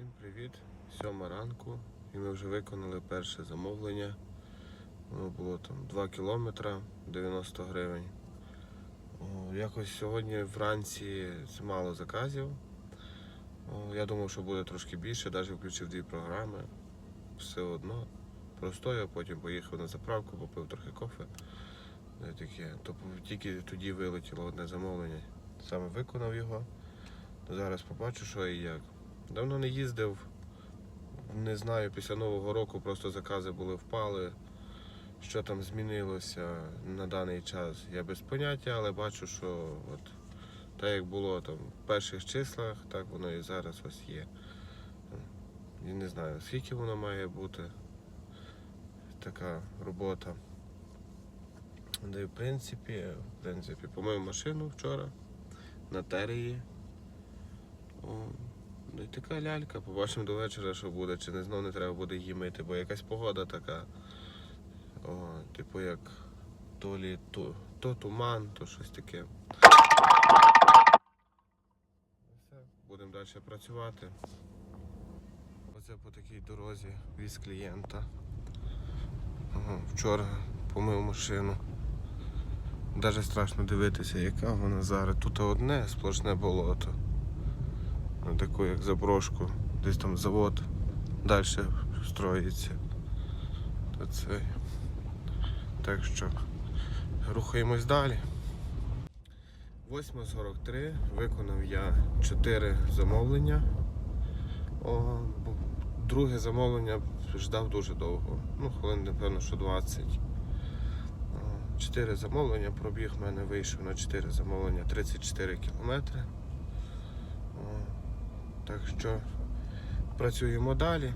Всім привіт! Сьома ранку і ми вже виконали перше замовлення. Воно було там 2 кілометри 90 гривень. Якось сьогодні вранці мало заказів. Я думав, що буде трошки більше, навіть включив дві програми. Все одно. Простояв, потім поїхав на заправку, попив трохи кофе. Ну, таке. Тобто тільки тоді вилетіло одне замовлення. Саме виконав його. Зараз побачу, що і як. Давно не їздив. Не знаю, після Нового року просто закази були впали. Що там змінилося на даний час, я без поняття, але бачу, що от так як було там в перших числах, так воно і зараз ось є. І не знаю, скільки воно має бути. Така робота. І в принципі, в принципі, помив машину вчора на терії. Ну і така лялька, побачимо до вечора, що буде, чи не знов не треба буде її мити, бо якась погода така. О, типу як то лі то, то туман, то щось таке. Все, будемо далі працювати. Оце по такій дорозі віз клієнта. Ага, вчора помив машину. Даже страшно дивитися, яка вона зараз. Тут одне сплошне болото на таку як заброшку, десь там завод далі строїться. То. Так що рухаємось далі. 8.43 виконав я 4 замовлення. О, друге замовлення ждав дуже довго. Ну, хвилин, напевно, що 20. 4 замовлення, пробіг в мене вийшов на 4 замовлення 34 кілометри. Так що працюємо далі.